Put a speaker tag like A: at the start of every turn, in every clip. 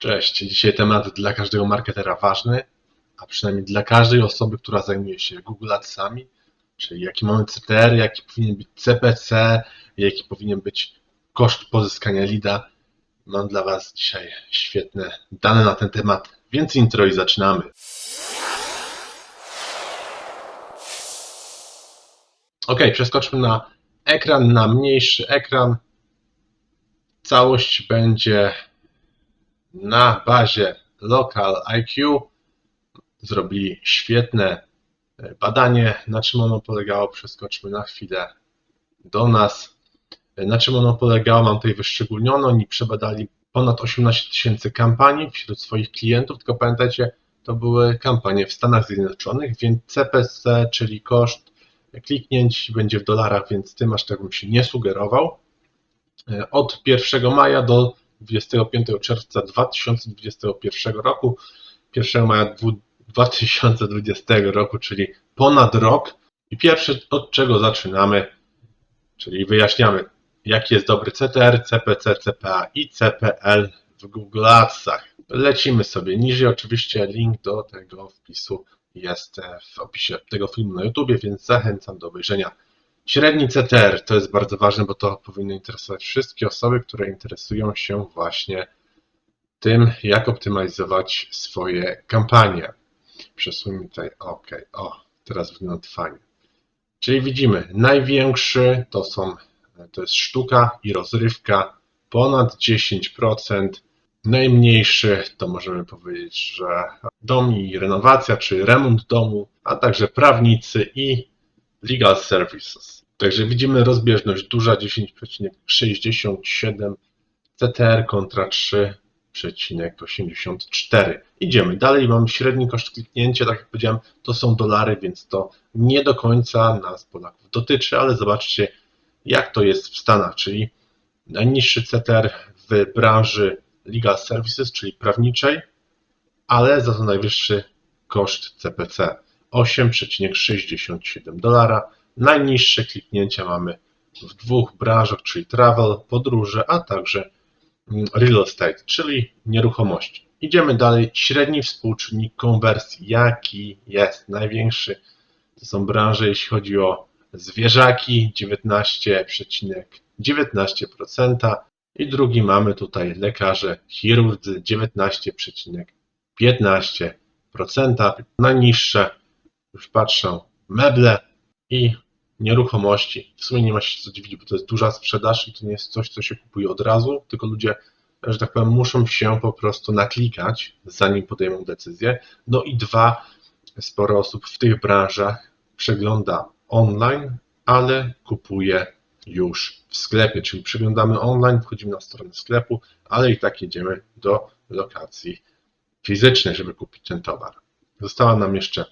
A: Cześć, dzisiaj temat dla każdego marketera ważny, a przynajmniej dla każdej osoby, która zajmuje się Google Adsami, czyli jaki mamy CTR, jaki powinien być CPC, jaki powinien być koszt pozyskania leada. Mam dla Was dzisiaj świetne dane na ten temat, więc intro i zaczynamy. Ok, przeskoczmy na ekran, na mniejszy ekran. Całość będzie na bazie Local IQ zrobili świetne e, badanie. Na czym ono polegało? Przeskoczmy na chwilę do nas. E, Na czym ono polegało? Mam tutaj wyszczególnione. Oni przebadali ponad 18 tysięcy kampanii wśród swoich klientów, tylko pamiętajcie, to były kampanie w Stanach Zjednoczonych, więc CPC, czyli koszt kliknięć będzie w dolarach, więc tym aż tak bym się nie sugerował. E, Od 1 maja do 25 czerwca 2021 roku, 1 maja dwu- 2020 roku, czyli ponad rok. I pierwsze od czego zaczynamy, czyli wyjaśniamy, jaki jest dobry CTR, CPC, CPA i CPL w Google Adsach. Lecimy sobie niżej, oczywiście link do tego wpisu jest w opisie tego filmu na YouTube, więc zachęcam do obejrzenia. Średni CTR to jest bardzo ważne, bo to powinno interesować wszystkie osoby, które interesują się właśnie tym, jak optymalizować swoje kampanie. Przesuńmy tutaj, ok, o, teraz wygląda fajnie. Czyli widzimy, największy to są, to jest sztuka i rozrywka, ponad 10%. Najmniejszy to możemy powiedzieć, że dom i renowacja, czy remont domu, a także prawnicy i legal services. Także widzimy rozbieżność duża 10,67 CTR kontra 3,84. Idziemy dalej, mamy średni koszt kliknięcia, tak jak powiedziałem, to są dolary, więc to nie do końca nas Polaków dotyczy, ale zobaczcie jak to jest w Stanach, czyli najniższy CTR w branży legal services, czyli prawniczej, ale za to najwyższy koszt CPC 8,67 dolara. Najniższe kliknięcia mamy w dwóch branżach, czyli travel, podróże, a także mm, real estate, czyli nieruchomości. Idziemy dalej. Średni współczynnik konwersji, jaki jest największy? To są branże, jeśli chodzi o zwierzaki, 19,19%. I drugi mamy tutaj lekarze, chirurdzy, 19,15%. Najniższe, już patrzę, meble i nieruchomości. W sumie nie ma się co dziwić, bo to jest duża sprzedaż i to nie jest coś, co się kupuje od razu, tylko ludzie, że tak powiem, muszą się po prostu naklikać, zanim podejmą decyzję. No i dwa, sporo osób w tych branżach przegląda online, ale kupuje już w sklepie, czyli przeglądamy online, wchodzimy na stronę sklepu, ale i tak jedziemy do lokacji fizycznej, żeby kupić ten towar. Została nam jeszcze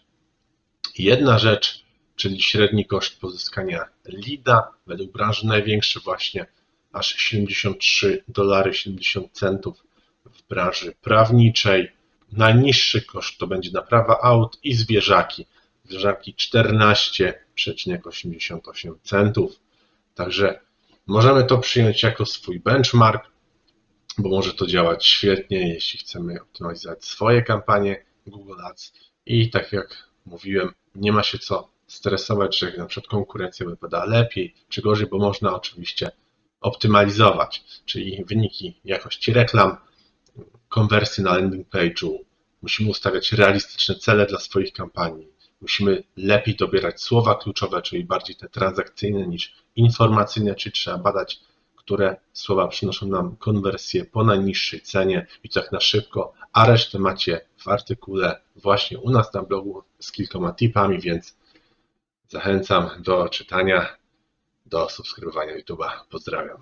A: jedna rzecz, czyli średni koszt pozyskania leada, według branży największy właśnie aż 73 dolary 70 centów w branży prawniczej. Najniższy koszt to będzie naprawa aut i zwierzaki. Zwierzaki 14,88 centów. Także możemy to przyjąć jako swój benchmark, bo może to działać świetnie, jeśli chcemy optymalizować swoje kampanie Google Ads. I tak jak mówiłem, nie ma się co stresować, że na przykład konkurencja wypada lepiej czy gorzej, bo można oczywiście optymalizować, czyli wyniki jakości reklam, konwersji na landing page'u. Musimy ustawiać realistyczne cele dla swoich kampanii. Musimy lepiej dobierać słowa kluczowe, czyli bardziej te transakcyjne niż informacyjne, czyli trzeba badać, które słowa przynoszą nam konwersję po najniższej cenie i tak na szybko, a resztę macie w artykule właśnie u nas na blogu z kilkoma tipami, więc zachęcam do czytania, do subskrybowania YouTube'a. Pozdrawiam.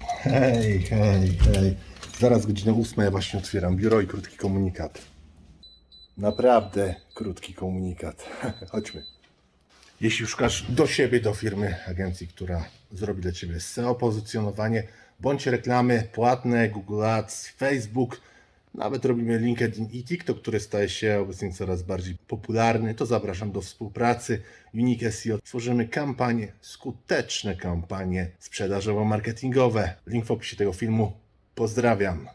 B: Hej, hej, hej. Zaraz godzina ósma, ja właśnie otwieram biuro i krótki komunikat. Naprawdę krótki komunikat. Chodźmy. Jeśli szukasz do siebie, do firmy, agencji, która zrobi dla Ciebie SEO pozycjonowanie, bądź reklamy płatne, Google Ads, Facebook, nawet robimy LinkedIn i TikTok, który staje się obecnie coraz bardziej popularny, to zapraszam do współpracy. Unique SEO tworzymy kampanie, skuteczne kampanie sprzedażowo-marketingowe. Link w opisie tego filmu. Pozdrawiam.